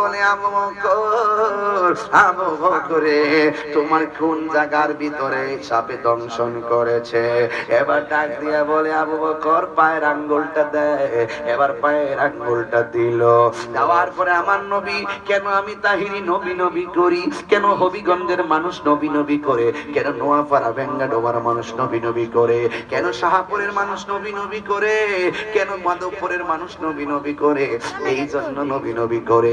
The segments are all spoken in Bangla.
বলে বকরে তোমার কোন জায়গার ভিতরে সাপে দংশন করেছে? এবার ডাক দিয়া বলে, আবু বকর, পায়ের আঙ্গুলটা দেয় এবার পায়ের আঙ্গুলটা দিল। দেওয়ার পরে আমার নবী, কেন আমি তাহিরি নবী নবী করি? কেন হবিগঞ্জের মানুষ নবী নবী করে? কেন নোয়াপাড়া ভেঙ্গা ডোবার মানুষ নবী নবী করে? কেন শাহাপুরের মানুষ নবী নবী করে? কেন মাধবপুরের মানুষ নবী নবী করে? এই জন্য নবী নবী করে।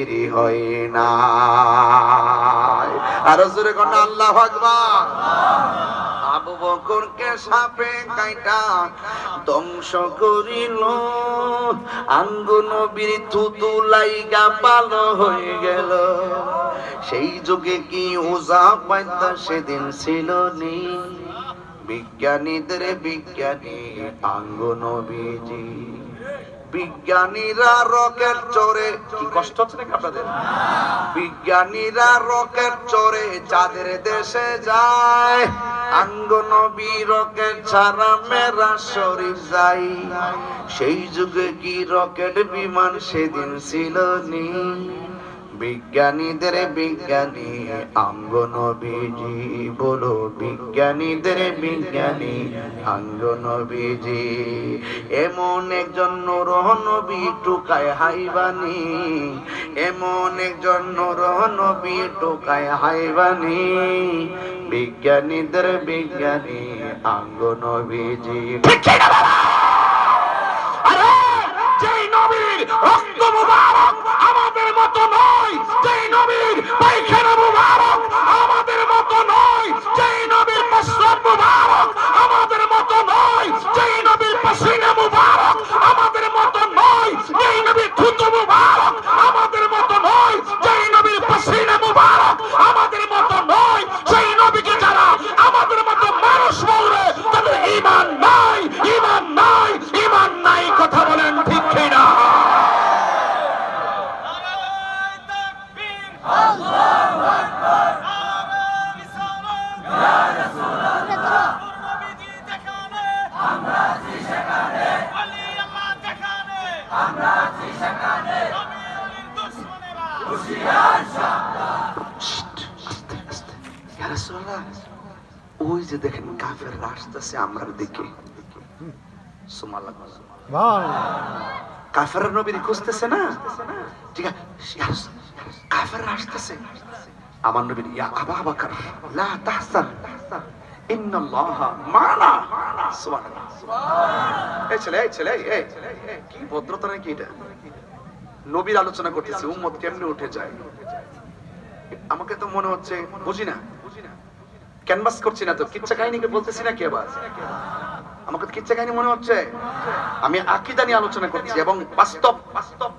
হয় না আরও জোরে কোন আল্লাহ আকবার। আবু বকরকে সাপে কাইটা ধ্বংস করিল। থুতু লাইগা পালো হয়ে গেল। সেই যুগে কি ওজা পাইতা সেদিন ছিল নি। বিজ্ঞানীদের বিজ্ঞানী আঙ্গ নবীজি। বিজ্ঞানীরা রকেট চড়ে, কি কষ্ট হচ্ছে নাকি আপনাদের? বিজ্ঞানীরা রকেট চড়ে চাঁদের দেশে যায়, আঙ্গনবী রকেট ছাড়া মেরা শরীফ যাই সেই যুগে কি রকেট বিমান সেদিন ছিল নি বিজ্ঞানীদের বিজ্ঞানী আঙ্গ নবীজি বলো, বিজ্ঞানীদের বিজ্ঞানী আঙ্গ নবীজি এমন একজন নূরহ নবী টুকায় হাইবানি, এমন একজন নূরহ নবী টুকায় হাইবানি। বিজ্ঞানীদের বিজ্ঞানী আঙ্গ নবীজি আরে, যেই নবীর ওই যে দেখেন কাফের আসতেছে আমরার দিকে। কাফের নবীর খুঁজতেছে না? ঠিক আছে কাফের আসতেছে। আমার নবীর ইয়া আবা বাকর লা তাহসান ইন্নাল্লাহা মানা। সুবহানাল্লাহ। এই ছেলে এই ছেলে এই, এই এই, কি ভদ্রতা নাকি এটা? নবীর আলোচনা করতেছি উম্মত কেমনে উঠে যায়? আমাকে তো মনে হচ্ছে বুঝি না। ক্যানভাস করছি না তো, কিচ্ছা কাহিনীকে বলতেছি না কি আবার? আমাকে তো কিচ্ছা কাহিনী মনে হচ্ছে। আমি আকিদা নিয়ে আলোচনা করছি এবং বাস্তব বাস্তব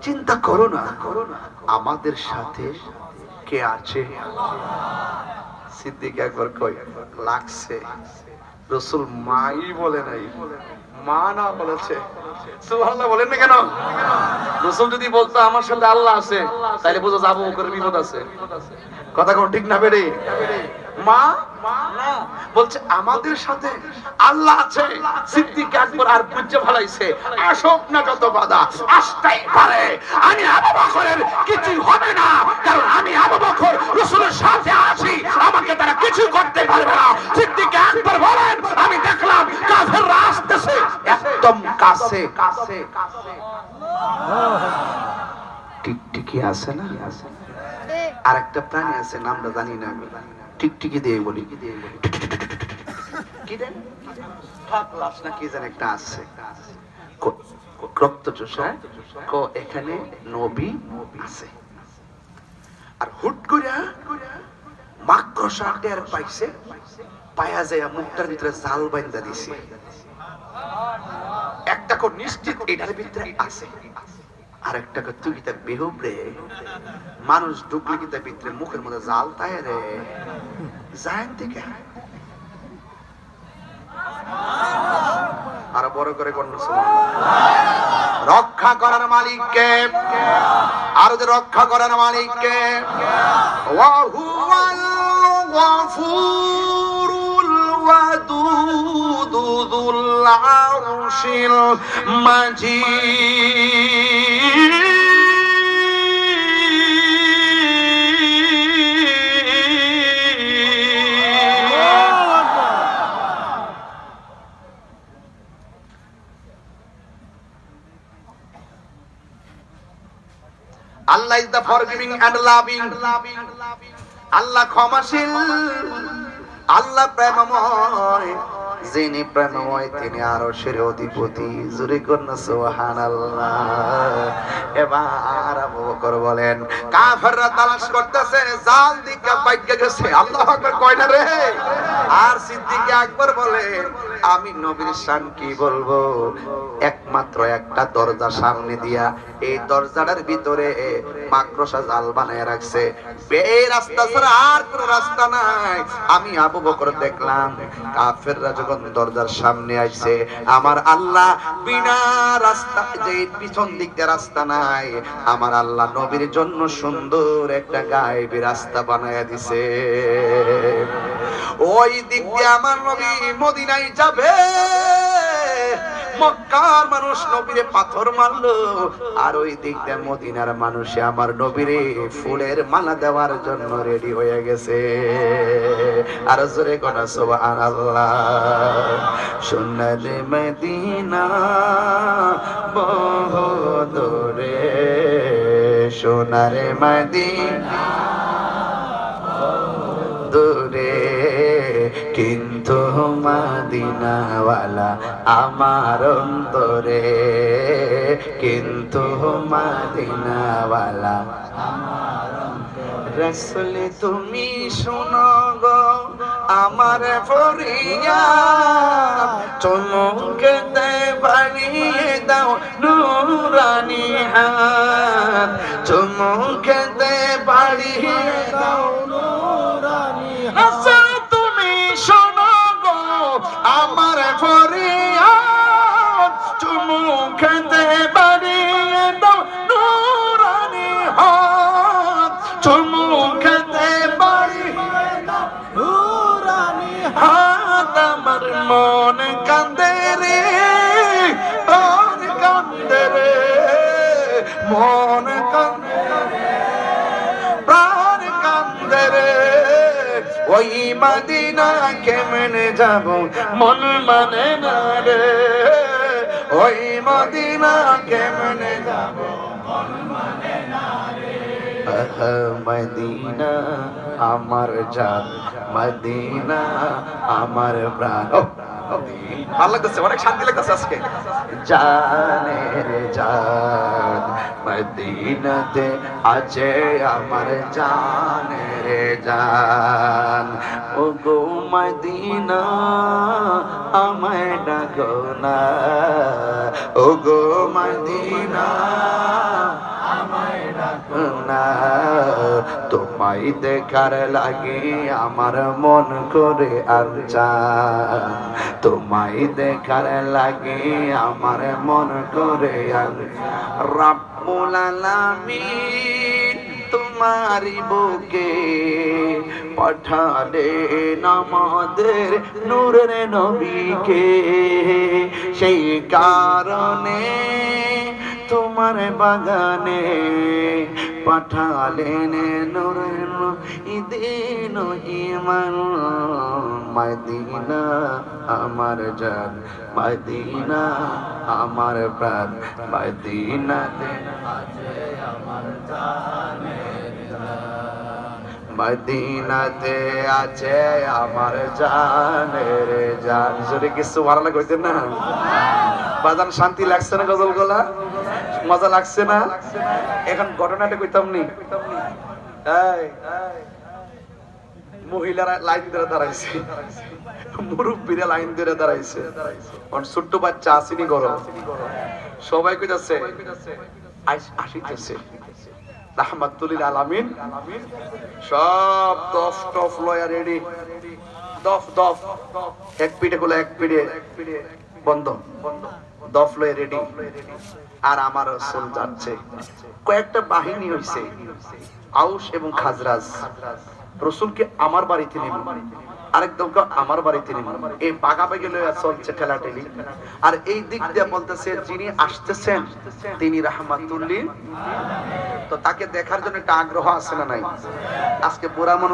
চিন্তা করো না। আমাদের সাথে কে আছে? সিদ্দিক একবার কই লাগছে। রসুল মাই বলে নাই, মা না বলেছে। বলেন না কেন? রসুল যদি আমার সাথে আল্লাহ আছে তাহলে বোঝা যাব করে বিপদ আছে। কথা কোন ঠিক না বেড়ে? মা বলছে, আমাদের সাথে আল্লাহ আছে, সিদ্দিক আকবর আর পূজ্য ভালাইছে আসব না যত বাধা, আসতেই পারে। আমি আবু বকরের কিছু হবে না, কারণ আমি আবু বকর, রসুলের সাথে আছি। আমাকে তারা কিছু করতে পারবে না। সিদ্দিক আকবর বলেন, আমি দেখলাম কাফের আসতেছে। একদম কাছে কাছে টিকটিকি আছে না? আর একটা প্রাণী আছে, নামটা জানি না আমি। টিকটিকি দিয়ে বলি। কি ফাকলাস না কি যেন একটা আছে। রক্ত ক, এখানে নবী আছে। আর হুট করে মাকড়সা টের পাইছে, পায়া যায় মুখটার ভিতরে জাল বাইন্দা দিছে। একটা কো নিশ্চিত এটার ভিতরে আছে। আর একটা তুই কিতা বেহুব রে। মানুষ ঢুকলে কিতা ভিতরে মুখের মধ্যে জাল তাই রে। জান থেকে। আর বড় করে কোন রক্ষা করার মালিককে, আর যে রক্ষা করার মালিককে। ওয়াহুয়াল গফুরুল ওয়াদুদু যুল আরশিল মাজিদ। Allah is the forgiving and loving আল্লাহ ক্ষমাশীল আল্লাহ প্রেমময় যিনি প্রেমময়, তিনি আরও সের অধিপতি। জুরি কন্যা এবার আবু বকর বলেন তালাশ করতেছে, জাল দিকে বাইকে গেছে। আল্লাহ আকবার রে? আর আকবর বলেন, আমি নবীর শান কি বলব? একমাত্র একটা দরজা সামনে দিয়া, এই দরজাটার ভিতরে মাকড়সা জাল বানায় রাখছে। এই রাস্তা ছাড়া আর কোন রাস্তা নাই। আমি আবু বকর দেখলাম, কাফেররা যখন দরজার সামনে আসছে, আমার আল্লাহ বিনা রাস্তা যে পিছন দিক দিয়ে রাস্তা নাই, আমার আল্লাহ নবীর জন্য সুন্দর একটা গায়েবী রাস্তা বানায় দিছে। ওই দিক দিয়ে আমার নবী মদিনায় যাবে। মক্কার মানুষ নবীরে পাথর মারলো। আর ওই দিক দিয়ে মদিনার মানুষে আমার নবীরে ফুলের মালা দেওয়ার জন্য রেডি হয়ে গেছে। আর জোরে কোনা সুবহানাল্লাহ। সোনারে মদিনা বহু দূরে সোনারে মদিনা দূরে, কিন্তু মাদিনাওয়ালা আমার অন্তরে, কিন্তু মাদিনাওয়ালা রসলে, তুমি শোনো গো, আমার ফরিয়া। চমকতে বাড়িয়ে দাও নুরানি হাত। চমকতে মন কান্দে রে মন কান্দে রে, মন কান্দে প্রাণ কান্দে রে। ওই মদিনা কেমনে যাব, মন মানে না রে। ওই মদিনা কেমনে যাব? মদিনা, আমার জান। মদিনা, আমার প্রাণ। আছে আমার জানের জান। ও গো মদিনা, আমায় ডাকো না। ও গো মদিনা না তোমায় দেখার লাগে আমার মন করে আর চান তোমায় দেখার লাগে আমার মন করে রাব্বুল আলামিন তোমারি বুকে পাঠালেন আমাদের নূরের নবীকে। সেই কারণে তোমার বাগানে পাঠালেন নূরের ইদিন ইমান। মদিনা আমার জান, মদিনা আমার প্রাণ, মদিনাতে মদিনাতে আছে আমার জানের জান। জোরে কিছু ভালো লাগছে না। বাজান শান্তি লাগছে না গজল গলা মজা লাগছে না? এখন ঘটনাটা কইতাম নি। মহিলারা লাইন ধরে দাঁড়াইছে। মুরব্বীরা লাইন ধরে দাঁড়াইছে। ছোট্ট বাচ্চা আসেনি সবাই কইতাছে আসিতেছে। রাহমাতুলিল আলামিন। সব দফ টফ লয়া রেডি। দফ দফ। এক পিঠে গুলো এক পিঠে বন্ধ। দফ লয়ে রেডি আর আমার সোল যাচ্ছে। কয়েকটা বাহিনী আউস এবং খাজরাজ। রসুলকে আমার বাড়িতে নিব। আরেকদম কেউ আমার বাড়িতে নিব। এই পাকাপাকি লইয়া চলছে আর এই দিক দিয়ে বলতেছে, যিনি আসতেছেন, তিনি রাহমাতুল্লিল। তো তাকে দেখার জন্য একটা আগ্রহ আছে না নাই? আজকে বুড়া মানুষ